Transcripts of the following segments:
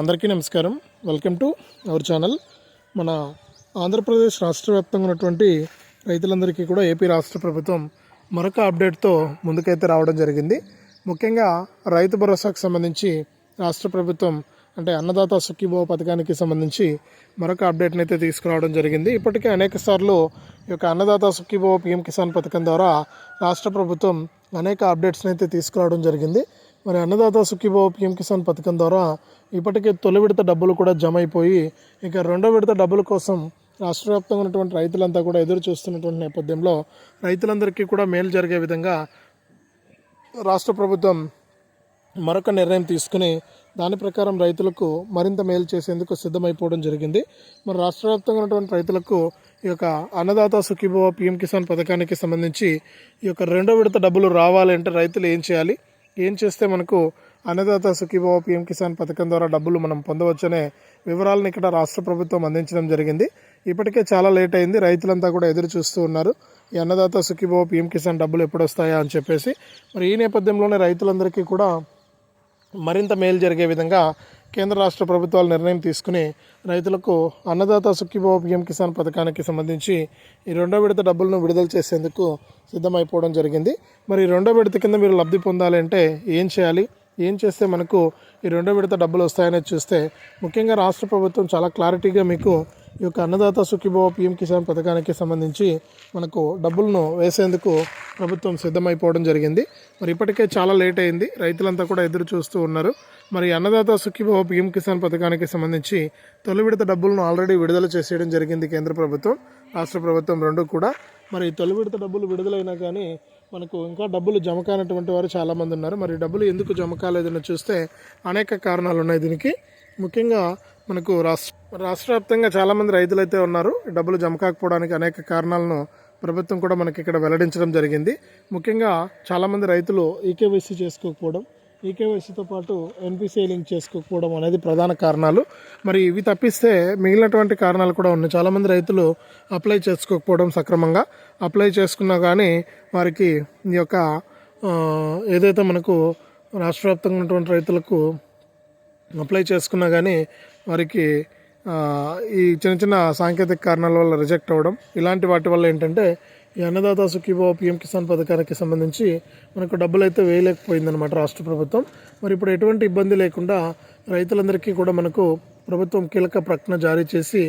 అందరికీ నమస్కారం. Welcome to our channel మన ఆంధ్రప్రదేశ్ రాష్ట్ర వ్యాప్తంగా ఉన్నటువంటి రైతులందరికీ కూడా ఏపీ రాష్ట్ర ప్రభుత్వం మరొక అప్డేట్తో ముందుకైతే రావడం జరిగింది. ముఖ్యంగా రైతు భరోసాకు సంబంధించి రాష్ట్ర ప్రభుత్వం అంటే అన్నదాత సుఖీభవ పథకానికి సంబంధించి మరొక అప్డేట్ని అయితే తీసుకురావడం జరిగింది. ఇప్పటికే అనేక సార్లు ఈ యొక్క అన్నదాత సుఖీభవ పిఎం కిసాన్ పథకం ద్వారా రాష్ట్ర ప్రభుత్వం అనేక అప్డేట్స్ని అయితే తీసుకురావడం జరిగింది. మరి అన్నదాత సుఖీభావ పిఎం కిసాన్ పథకం ద్వారా ఇప్పటికే తొలి విడత డబ్బులు కూడా జమ అయిపోయి ఇక రెండో విడత డబ్బుల కోసం రాష్ట్ర వ్యాప్తంగా ఉన్నటువంటి రైతులంతా కూడా ఎదురు చూస్తున్నటువంటి నేపథ్యంలో రైతులందరికీ కూడా మేలు జరిగే విధంగా రాష్ట్ర ప్రభుత్వం మరొక నిర్ణయం తీసుకుని దాని ప్రకారం రైతులకు మరింత మేలు చేసేందుకు సిద్ధమైపోవడం జరిగింది. మరి రాష్ట్ర వ్యాప్తంగా ఉన్నటువంటి రైతులకు ఈ యొక్క అన్నదాత సుఖీభవ పిఎం కిసాన్ పథకానికి సంబంధించి ఈ యొక్క రెండో విడత డబ్బులు రావాలంటే రైతులు ఏం చేయాలి? ఏం చేస్తే మనకు అన్నదాత సుఖీభావ పిఎం కిసాన్ పథకం ద్వారా డబ్బులు మనం పొందవచ్చనే వివరాలను ఇక్కడ రాష్ట్ర ప్రభుత్వం అందించడం జరిగింది. ఇప్పటికే చాలా లేట్ అయింది. రైతులంతా కూడా ఎదురు చూస్తూ ఉన్నారు. ఈ అన్నదాత సుఖీభావ పిఎం కిసాన్ డబ్బులు ఎప్పుడు వస్తాయా అని చెప్పేసి. మరి ఈ నేపథ్యంలోనే రైతులందరికీ కూడా మరింత మేలు జరిగే విధంగా కేంద్ర రాష్ట్ర ప్రభుత్వాలు నిర్ణయం తీసుకుని రైతులకు అన్నదాత సుఖీభావ పిఎం కిసాన్ పథకానికి సంబంధించి ఈ రెండో విడత డబ్బులను విడుదల చేసేందుకు సిద్ధమైపోవడం జరిగింది. మరి ఈ రెండో విడత కింద మీరు లబ్ధి పొందాలి అంటే ఏం చేయాలి? ఏం చేస్తే మనకు ఈ రెండో విడత డబ్బులు వస్తాయని చూస్తే ముఖ్యంగా రాష్ట్ర ప్రభుత్వం చాలా క్లారిటీగా మీకు ఈ యొక్క అన్నదాత సుఖీభవ పిఎం కిసాన్ పథకానికి సంబంధించి మనకు డబ్బులను వేసేందుకు ప్రభుత్వం సిద్ధమైపోవడం జరిగింది. మరి ఇప్పటికే చాలా లేట్ అయింది. రైతులంతా కూడా ఎదురు చూస్తూ ఉన్నారు. మరి అన్నదాత సుఖీభవ పిఎం కిసాన్ పథకానికి సంబంధించి తొలి విడత డబ్బులను ఆల్రెడీ విడుదల చేసేయడం జరిగింది కేంద్ర ప్రభుత్వం రాష్ట్ర ప్రభుత్వం రెండు కూడా. మరి తొలి విడత డబ్బులు విడుదలైనా కానీ మనకు ఇంకా డబ్బులు జమ కానటువంటి వారు చాలామంది ఉన్నారు. మరి డబ్బులు ఎందుకు జమ కాలేదని చూస్తే అనేక కారణాలు ఉన్నాయి దీనికి. ముఖ్యంగా మనకు రాష్ట్ర రాష్ట్ర వ్యాప్తంగా చాలామంది రైతులు అయితే ఉన్నారు. డబ్బులు జమ కాకపోవడానికి అనేక కారణాలను ప్రభుత్వం కూడా మనకి ఇక్కడ వెల్లడించడం జరిగింది. ముఖ్యంగా చాలామంది రైతులు ఈకేవైసీ చేసుకోకపోవడం ఈకేవైసీతో పాటు ఎన్పిసిఐ లింక్ చేసుకోకపోవడం అనేది ప్రధాన కారణాలు. మరి ఇవి తప్పిస్తే మిగిలినటువంటి కారణాలు కూడా ఉన్నాయి. చాలామంది రైతులు అప్లై చేసుకోకపోవడం సక్రమంగా. అప్లై చేసుకున్నా కానీ వారికి ఈ యొక్క ఏదైతే మనకు రాష్ట్ర వ్యాప్తంగా ఉన్నటువంటి రైతులకు అప్లై చేసుకున్నా కానీ వారికి ఈ చిన్న చిన్న సాంకేతిక కారణాల వల్ల రిజెక్ట్ అవ్వడం ఇలాంటి వాటి వల్ల ఏంటంటే ఈ అన్నదాత సుఖీభావ పిఎం కిసాన్ పథకానికి సంబంధించి మనకు డబ్బులు అయితే వేయలేకపోయిందనమాట రాష్ట్ర ప్రభుత్వం. మరి ఇప్పుడు ఎటువంటి ఇబ్బంది లేకుండా రైతులందరికీ కూడా మనకు ప్రభుత్వం కీలక ప్రకటన జారీ చేసి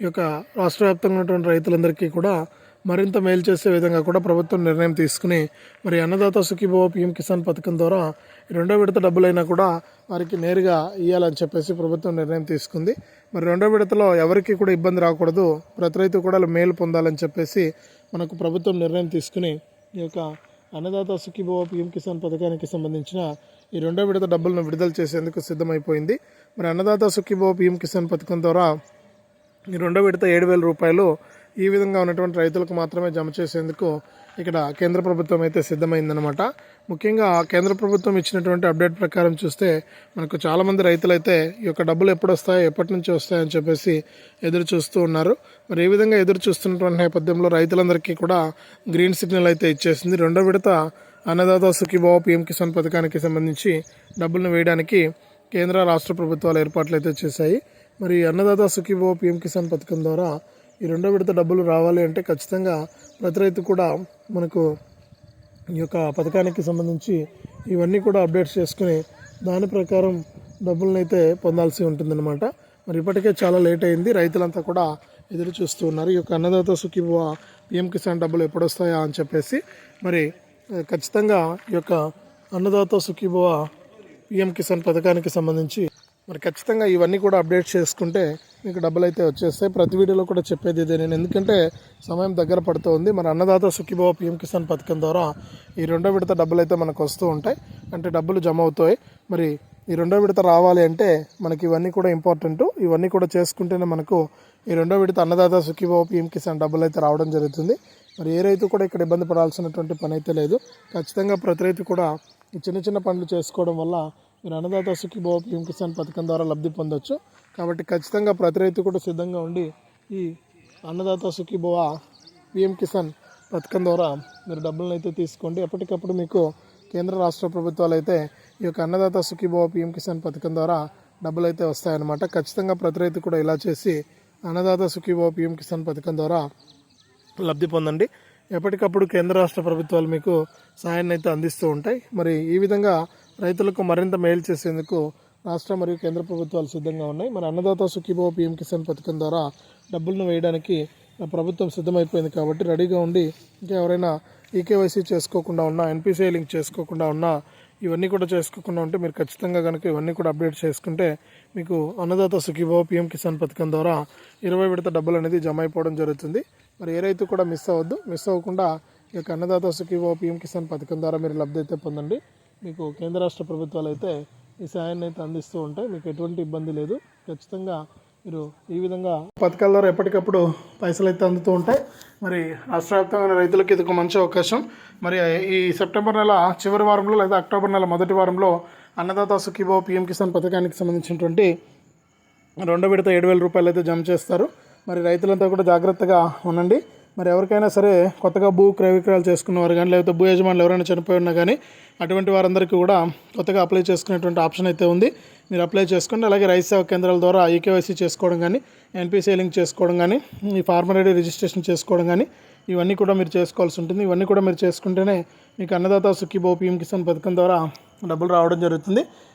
ఈ యొక్క రాష్ట్ర వ్యాప్తంగా ఉన్నటువంటి రైతులందరికీ కూడా మరింత మేలు చేసే విధంగా కూడా ప్రభుత్వం నిర్ణయం తీసుకుని మరి అన్నదాత సుఖీభవ పిఎం కిసాన్ పథకం ద్వారా రెండో విడత డబ్బులైనా కూడా వారికి నేరుగా ఇవ్వాలని చెప్పేసి ప్రభుత్వం నిర్ణయం తీసుకుంది. మరి రెండో విడతలో ఎవరికి కూడా ఇబ్బంది రాకూడదు ప్రతి రైతు కూడా మేలు పొందాలని చెప్పేసి మనకు ప్రభుత్వం నిర్ణయం తీసుకుని ఈ యొక్క అన్నదాత సుఖీభవ పిఎం కిసాన్ పథకానికి సంబంధించిన ఈ రెండో విడత డబ్బులను విడుదల చేసేందుకు సిద్ధమైపోయింది. మరి అన్నదాత సుఖీభవ పీఎం కిసాన్ పథకం ద్వారా ఈ రెండో విడత ఏడు వేల రూపాయలు ఈ విధంగా ఉన్నటువంటి రైతులకు మాత్రమే జమ చేసేందుకు ఇక్కడ కేంద్ర ప్రభుత్వం అయితే సిద్ధమైందనమాట ముఖ్యంగా కేంద్ర ప్రభుత్వం ఇచ్చినటువంటి అప్డేట్ ప్రకారం చూస్తే మనకు చాలామంది రైతులైతే ఈ యొక్క డబ్బులు ఎప్పుడు వస్తాయో ఎప్పటి నుంచి వస్తాయని చెప్పేసి ఎదురు చూస్తూ ఉన్నారు. మరి ఏ విధంగా ఎదురు చూస్తున్నటువంటి నేపథ్యంలో రైతులందరికీ కూడా గ్రీన్ సిగ్నల్ అయితే ఇచ్చేసింది. రెండో విడత అన్నదాత సుఖీభావ పిఎం కిసాన్ పథకానికి సంబంధించి డబ్బులను వేయడానికి కేంద్ర రాష్ట్ర ప్రభుత్వాలు ఏర్పాట్లు అయితే చేశాయి. మరి అన్నదాత సుఖీభావ పిఎం కిసాన్ పథకం ద్వారా ఈ రెండో విడత డబ్బులు రావాలి అంటే ఖచ్చితంగా ప్రతి రైతు కూడా మనకు ఈ యొక్క పథకానికి సంబంధించి ఇవన్నీ కూడా అప్డేట్స్ చేసుకుని దాని ప్రకారం డబ్బులను అయితే పొందాల్సి ఉంటుందన్నమాట. మరి ఇప్పటికే చాలా లేట్ అయింది. రైతులంతా కూడా ఎదురు చూస్తూ ఉన్నారు. ఈ యొక్క అన్నదాత సుఖీభవ పిఎం కిసాన్ డబ్బులు ఎప్పుడొస్తాయా అని చెప్పేసి. మరి ఖచ్చితంగా ఈ యొక్క అన్నదాత సుఖీభవ పిఎం కిసాన్ పథకానికి సంబంధించి మరి ఖచ్చితంగా ఇవన్నీ కూడా అప్డేట్ చేసుకుంటే మీకు డబ్బులు అయితే వచ్చేస్తాయి. ప్రతి వీడియోలో కూడా చెప్పేది ఇదే. నేను ఎందుకంటే సమయం దగ్గర పడుతుంది మరి అన్నదాత సుఖీభవ పిఎం కిసాన్ పథకం ద్వారా ఈ రెండో విడత డబ్బులు అయితే మనకు వస్తూ ఉంటాయి. అంటే డబ్బులు జమ అవుతాయి. మరి ఈ రెండో విడత రావాలి అంటే మనకి ఇవన్నీ కూడా ఇంపార్టెంట్ ఇవన్నీ కూడా చేసుకుంటేనే మనకు ఈ రెండో విడత అన్నదాత సుఖీభవ పిఎం కిసాన్ డబ్బులు అయితే రావడం జరుగుతుంది. మరి ఏ రైతు కూడా ఇక్కడ ఇబ్బంది పడాల్సినటువంటి పని అయితే లేదు. ఖచ్చితంగా ప్రతి రైతు కూడా ఈ చిన్న చిన్న పనులు చేసుకోవడం వల్ల మీరు అన్నదాత సుఖీభావ పిఎం కిసాన్ పథకం ద్వారా లబ్ధి పొందొచ్చు. కాబట్టి ఖచ్చితంగా ప్రతి రైతు కూడా సిద్ధంగా ఉండి ఈ అన్నదాత సుఖీభవ పిఎం కిసాన్ పథకం ద్వారా మీరు డబ్బులను అయితే తీసుకోండి. ఎప్పటికప్పుడు మీకు కేంద్ర రాష్ట్ర ప్రభుత్వాలు అయితే ఈ యొక్క అన్నదాత సుఖీభవ పిఎం కిసాన్ పథకం ద్వారా డబ్బులు అయితే వస్తాయన్నమాట. ఖచ్చితంగా ప్రతి రైతు కూడా ఇలా చేసి అన్నదాత సుఖీభావ పిఎం కిసాన్ పథకం ద్వారా లబ్ధి పొందండి. ఎప్పటికప్పుడు కేంద్ర రాష్ట్ర ప్రభుత్వాలు మీకు సహాయాన్ని అయితే అందిస్తూ ఉంటాయి. మరి ఈ విధంగా రైతులకు మరింత మేలు చేసేందుకు రాష్ట్ర మరియు కేంద్ర ప్రభుత్వాలు సిద్ధంగా ఉన్నాయి. మరి అన్నదాత సుఖీభావ పిఎం కిసాన్ పథకం ద్వారా డబ్బులను వేయడానికి ప్రభుత్వం సిద్ధమైపోయింది కాబట్టి రెడీగా ఉండి ఇంకా ఎవరైనా ఈకేవైసీ చేసుకోకుండా ఉన్నా ఎన్పిసిఐ లింక్ చేసుకోకుండా ఉన్నా ఇవన్నీ కూడా చేసుకోకుండా ఉంటే మీరు ఖచ్చితంగా కనుక ఇవన్నీ కూడా అప్డేట్ చేసుకుంటే మీకు అన్నదాత సుఖీభావ పిఎం కిసాన్ పథకం ద్వారా ఇరవై విడత డబ్బులు అనేది జమ అయిపోవడం జరుగుతుంది. మరి ఏ రైతు కూడా మిస్ అవ్వద్దు. మిస్ అవ్వకుండా ఈ యొక్క అన్నదాత సుఖీవో పిఎం కిసాన్ పథకం ద్వారా మీరు లబ్ధి అయితే పొందండి. మీకు కేంద్ర రాష్ట్ర ప్రభుత్వాలు అయితే ఈ సాయాన్ని అయితే అందిస్తూ ఉంటాయి. మీకు ఎటువంటి ఇబ్బంది లేదు. ఖచ్చితంగా మీరు ఈ విధంగా పథకాల ద్వారా ఎప్పటికప్పుడు పైసలు అయితే అందుతూ ఉంటాయి. మరి రాష్ట్ర వ్యాప్తంగా రైతులకు ఇది ఒక మంచి అవకాశం. మరి ఈ సెప్టెంబర్ నెల చివరి వారంలో లేదా అక్టోబర్ నెల మొదటి వారంలో అన్నదాత సుఖీభావ పిఎం కిసాన్ పథకానికి సంబంధించినటువంటి రెండో విడత ఏడు వేల రూపాయలు అయితే జమ చేస్తారు. మరి రైతులంతా కూడా జాగ్రత్తగా ఉండండి. మరి ఎవరికైనా సరే కొత్తగా భూ క్రయ విక్రయాలు చేసుకున్నవారు కానీ లేకపోతే భూ యజమానులు ఎవరైనా చనిపోయి ఉన్నా కానీ అటువంటి వారందరికీ కూడా కొత్తగా అప్లై చేసుకునేటువంటి ఆప్షన్ అయితే ఉంది. మీరు అప్లై చేసుకోండి. అలాగే రైతు సేవా కేంద్రాల ద్వారా ఈకేవైసీ చేసుకోవడం కానీ ఎన్పిసిఐ లింక్ చేసుకోవడం కానీ ఈ ఫార్మర్ ఐడి రిజిస్ట్రేషన్ చేసుకోవడం కానీ ఇవన్నీ కూడా మీరు చేసుకోవాల్సి ఉంటుంది. ఇవన్నీ కూడా మీరు చేసుకుంటేనే మీకు అన్నదాత సుఖీభో పీఎం కిసాన్ పథకం ద్వారా డబ్బులు రావడం జరుగుతుంది.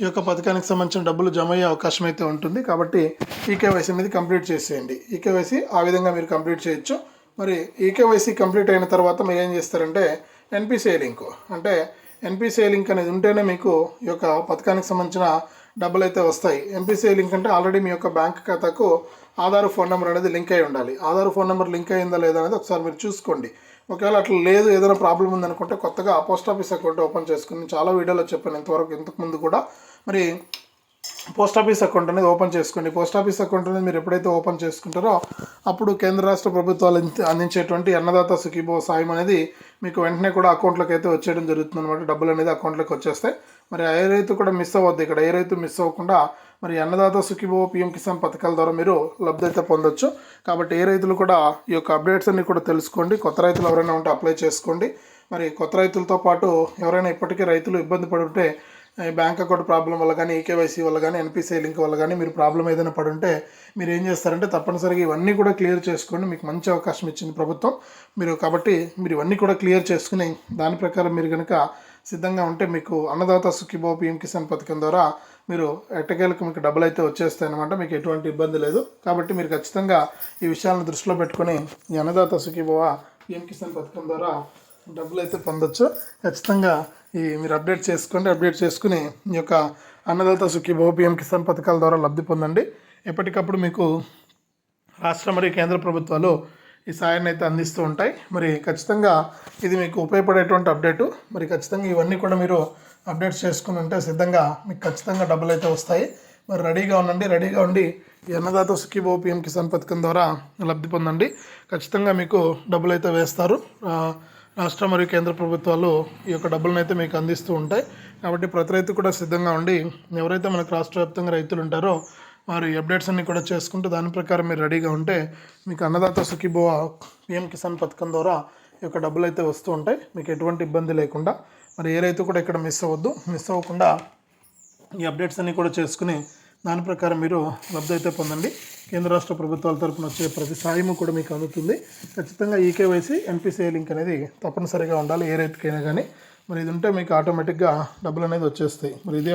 ఈ యొక్క పథకానికి సంబంధించిన డబ్బులు జమ అయ్యే అవకాశం అయితే ఉంటుంది. కాబట్టి ఈకేవైసీ మీద కంప్లీట్ చేసేయండి. ఈకేవైసీ ఆ విధంగా మీరు కంప్లీట్ చేయొచ్చు. మరి ఈకేవైసీ కంప్లీట్ అయిన తర్వాత మీరు ఏం చేస్తారంటే ఎన్పిసిఐ లింక్. అంటే ఎన్పిసిఐ లింక్ అనేది ఉంటేనే మీకు ఈ యొక్క పథకానికి సంబంధించిన డబ్బులు అయితే వస్తాయి. ఎన్పిసిఐ లింక్ అంటే ఆల్రెడీ మీ యొక్క బ్యాంక్ ఖాతాకు ఆధార్ ఫోన్ నెంబర్ అనేది లింక్ అయి ఉండాలి. ఆధార్ ఫోన్ నెంబర్ లింక్ అయిందా లేదా అనేది ఒకసారి మీరు చూసుకోండి. ఒకవేళ అట్లా లేదు ఏదైనా ప్రాబ్లం ఉందనుకుంటే కొత్తగా పోస్ట్ ఆఫీస్ అకౌంట్ ఓపెన్ చేసుకుని చాలా వీడియోలో చెప్పాను ఇంతవరకు ఇంతకుముందు కూడా. మరి పోస్ట్ ఆఫీస్ అకౌంట్ అనేది ఓపెన్ చేసుకోండి. పోస్ట్ ఆఫీస్ అకౌంట్ అనేది మీరు ఎప్పుడైతే ఓపెన్ చేసుకుంటారో అప్పుడు కేంద్ర రాష్ట్ర ప్రభుత్వాలు అందించేటువంటి అన్నదాత సుఖీభో సాయం అనేది మీకు వెంటనే కూడా అకౌంట్లోకి అయితే వచ్చేయడం జరుగుతుంది అనమాట డబ్బులు అనేది అకౌంట్లోకి వచ్చేస్తాయి. మరి ఏ రైతు కూడా మిస్ అవ్వద్దు. ఇక్కడ ఏ రైతు మిస్ అవ్వకుండా మరి అన్నదాత సుఖీభో పిఎం కిసాన్ పథకాల ద్వారా మీరు లబ్ధి అయితే పొందొచ్చు. కాబట్టి ఏ రైతులు కూడా ఈ యొక్క అప్డేట్స్ అన్ని కూడా తెలుసుకోండి. కొత్త రైతులు ఎవరైనా ఉంటే అప్లై చేసుకోండి. మరి కొత్త రైతులతో పాటు ఎవరైనా ఇప్పటికీ రైతులు ఇబ్బంది పడి ఉంటే బ్యాంక్ అకౌంట్ ప్రాబ్లం వల్ల కానీ ఈకేవైసీ వల్ల కానీ ఎన్పిసిఐ లింక్ వల్ల కానీ మీరు ప్రాబ్లం ఏదైనా పడుంటే మీరు ఏం చేస్తారంటే తప్పనిసరిగా ఇవన్నీ కూడా క్లియర్ చేసుకోండి. మీకు మంచి అవకాశం ఇచ్చింది ప్రభుత్వం. మీరు కాబట్టి మీరు ఇవన్నీ కూడా క్లియర్ చేసుకుని దాని ప్రకారం మీరు కనుక సిద్ధంగా ఉంటే మీకు అన్నదాత సుఖీభో పిఎం కిసాన్ పథకం ద్వారా మీరు ఎట్టకేలకు మీకు డబ్బులు అయితే వచ్చేస్తాయి అనమాట మీకు ఎటువంటి ఇబ్బంది లేదు. కాబట్టి మీరు ఖచ్చితంగా ఈ విషయాలను దృష్టిలో పెట్టుకొని ఈ అన్నదాత సుఖీభవ పిఎం కిసాన్ పథకం ద్వారా డబ్బులు అయితే పొందొచ్చు. ఖచ్చితంగా ఈ మీరు అప్డేట్ చేసుకోండి. అప్డేట్ చేసుకుని ఈ యొక్క అన్నదాత సుఖీభవ పిఎం కిసాన్ పథకాల ద్వారా లబ్ధి పొందండి. ఎప్పటికప్పుడు మీకు రాష్ట్ర మరియు కేంద్ర ప్రభుత్వాలు ఈ సాయాన్ని అయితే అందిస్తూ ఉంటాయి. మరి ఖచ్చితంగా ఇది మీకు ఉపయోగపడేటువంటి అప్డేటు మరి ఖచ్చితంగా ఇవన్నీ కూడా మీరు అప్డేట్స్ చేసుకుని ఉంటే సిద్ధంగా మీకు ఖచ్చితంగా డబ్బులు అయితే వస్తాయి. మరి రెడీగా ఉండండి. రెడీగా ఉండి ఈ అన్నదాత సుఖీబో పిఎం కిసాన్ పథకం ద్వారా లబ్ధి పొందండి. ఖచ్చితంగా మీకు డబ్బులు అయితే వేస్తారు. రాష్ట్ర మరియు కేంద్ర ప్రభుత్వాలు ఈ యొక్క డబ్బులను అయితే మీకు అందిస్తూ ఉంటాయి. కాబట్టి ప్రతి రైతు కూడా సిద్ధంగా ఉండి ఎవరైతే మనకు రాష్ట్ర వ్యాప్తంగా రైతులు ఉంటారో వారు ఈ అప్డేట్స్ అన్ని కూడా చేసుకుంటూ దాని ప్రకారం మీరు రెడీగా ఉంటే మీకు అన్నదాత సుఖీభవ పిఎం కిసాన్ పథకం ద్వారా ఈ యొక్క డబ్బులు అయితే వస్తూ ఉంటాయి. మీకు ఎటువంటి ఇబ్బంది లేకుండా మరి ఏ రైతు కూడా ఇక్కడ మిస్ అవ్వద్దు. మిస్ అవ్వకుండా ఈ అప్డేట్స్ అన్ని కూడా చేసుకుని దాని ప్రకారం మీరు లబ్ధి అయితే పొందండి. కేంద్ర రాష్ట్ర ప్రభుత్వాల తరపున వచ్చే ప్రతి సాయము కూడా మీకు అందుతుంది. ఖచ్చితంగా ఈకేవైసీ ఎన్పిసిఐ లింక్ అనేది తప్పనిసరిగా ఉండాలి. ఏ రైతుకైనా కానీ మరి ఇది ఉంటే మీకు ఆటోమేటిక్గా డబ్బులు అనేది వచ్చేస్తాయి. మరి ఇదే